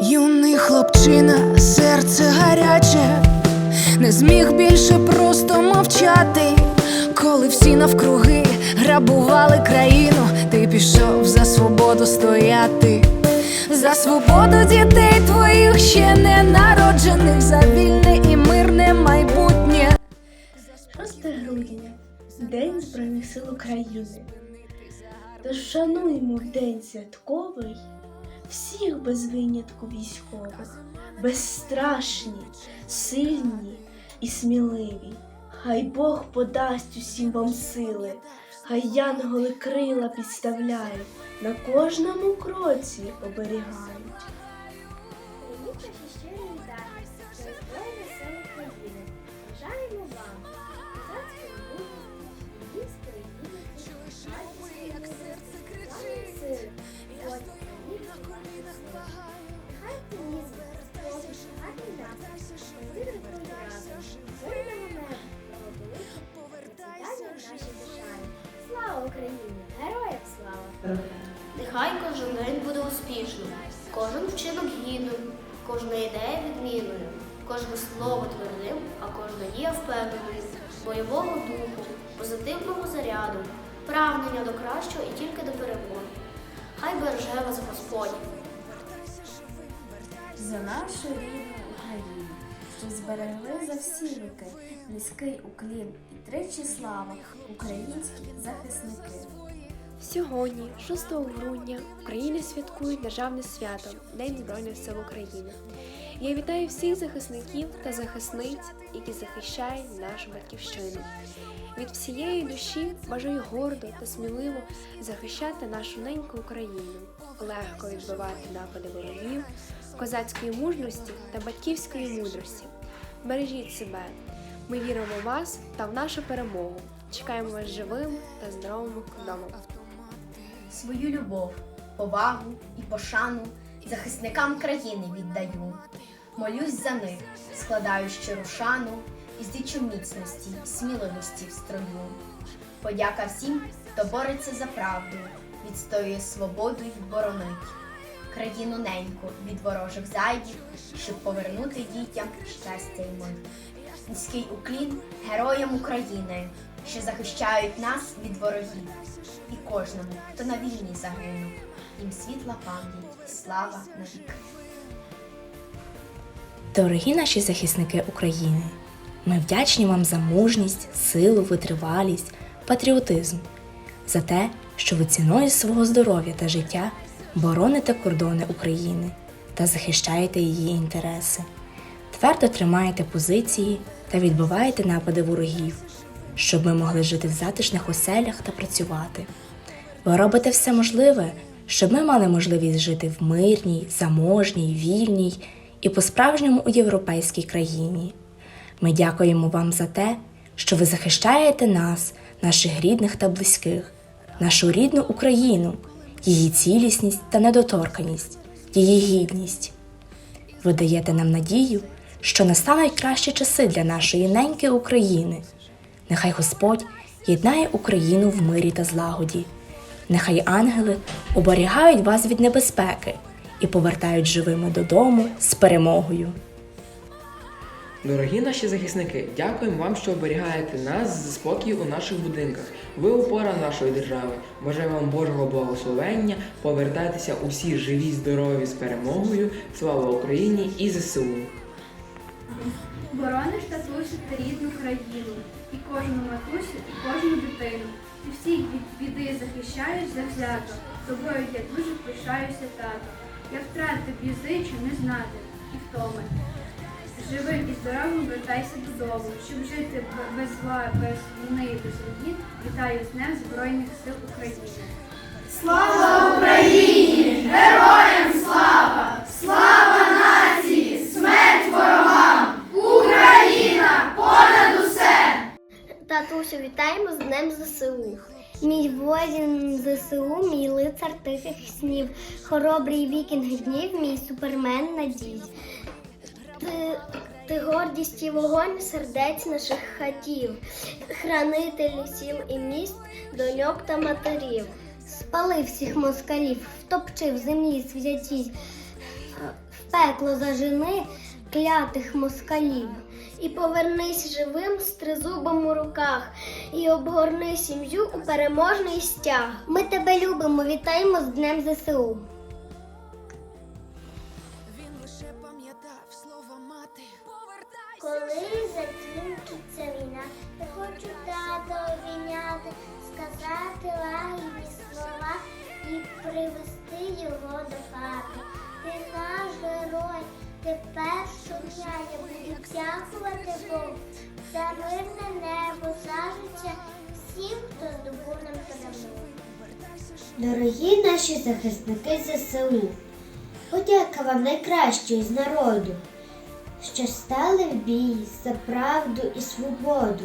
Юний хлопчина, серце гаряче, не зміг більше просто мовчати. Коли всі навкруги грабували країну, ти пішов за свободу стояти, за свободу дітей твоїх ще не народжених, за вільне і мирне майбутнє. 6 грудня День Збройних сил України. Тож шануємо день святковий всіх без винятку військових, безстрашні, сильні і сміливі. Хай Бог подасть усім вам сили, хай янголи крила підставляють, на кожному кроці оберігають. Бажаємо вам справедливості, як серце кричить. Слава Україні! Героям слава! Нехай кожен день буде успішним, кожен вчинок гідним, кожна ідея відмінною, кожне слово твердим, а кожна дія впевненою, бойового духу, позитивного заряду, прагнення до кращого і тільки до перемоги. Хай береже вас Господь. за нашу рідну що зберегли за всі віки низький уклін і тричі слава українські захисники. Сьогодні, 6 грудня, Україна святкує державне свято День Збройних сил України. Я вітаю всіх захисників та захисниць, які захищають нашу батьківщину. Від всієї душі бажаю гордо та сміливо захищати нашу неньку Україну, легко відбивати напади ворогів, козацької мужності та батьківської мудрості. Бережіть себе. Ми віримо в вас та в нашу перемогу. Чекаємо вас живим та здоровим вдома. Свою любов, повагу і пошану захисникам країни віддаю. Молюсь за них, складаю щиру шану і здичу міцності, сміливості в строю. Подяка всім, хто бореться за правду, відстоює свободу й боронить. Країну неньку від ворожих зайдів, щоб повернути дітям щастя й мир. Низький уклін героям України, що захищають нас від ворогів, і кожному, хто на війні загинув, їм світла пам'ять, слава навіки. Дорогі наші захисники України, ми вдячні вам за мужність, силу, витривалість, патріотизм, за те, що ви ціною свого здоров'я та життя бороните кордони України та захищаєте її інтереси, твердо тримаєте позиції та відбиваєте напади ворогів, щоб ми могли жити в затишних оселях та працювати. Ви робите все можливе, щоб ми мали можливість жити в мирній, заможній, вільній і по-справжньому у європейській країні. Ми дякуємо вам за те, що ви захищаєте нас, наших рідних та близьких, нашу рідну Україну, її цілісність та недоторканість, її гідність. Ви даєте нам надію, що настануть кращі часи для нашої неньки України. Нехай Господь єднає Україну в мирі та злагоді. Нехай ангели оберігають вас від небезпеки і повертають живими додому з перемогою. Дорогі наші захисники, дякуємо вам, що оберігаєте нас за спокій у наших будинках. Ви опора нашої держави. Бажаємо вам Божого благословення, повертайтеся усі живі, здорові з перемогою. Слава Україні і ЗСУ! Борониш та рідну країну, і кожну матусю, і кожну дитину. Ти всіх біди захищаєш завзято. Тобою я дуже пишаюся, тато. Я втрат тобі не знати і втоми. Живим і здоровим вертайся додому, щоб жити без зла, без війни і без руїн. Вітаю з Днем Збройних сил України. Слава Україні! Героям слава! Слава нації! Смерть ворогам! Україна понад усе! Татусю, вітаємо з Днем ЗСУ. Мій воїн ЗСУ, мій лицар тихих снів, хоробрий вікінг днів, мій супермен надій. Ти, ти гордість і вогонь сердець наших хатів, хранитель сіл і міст, доньок та матерів. Спали всіх москалів, втопчи в землі святій, пекло зажени клятих москалів. І повернись живим з тризубом у руках, і обгорни сім'ю у переможний стяг. Ми тебе любимо, вітаємо з Днем ЗСУ. Коли закінчиться війна, я хочу тато обійняти, сказати лагідні слова і привести його до хати. Ти наш герой, тепер щодня я буду дякувати Богу за мирне небо, за життя всім, хто здобув нам перемогу. Дорогі наші захисники ЗСУ, подяка вам найкращої з народу, що стали в бій за правду і свободу.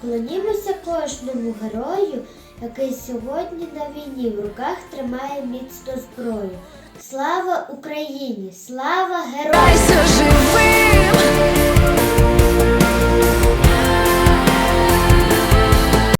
Клонімося кожному герою, який сьогодні на війні в руках тримає міцно зброю. Слава Україні! Слава героям! живим!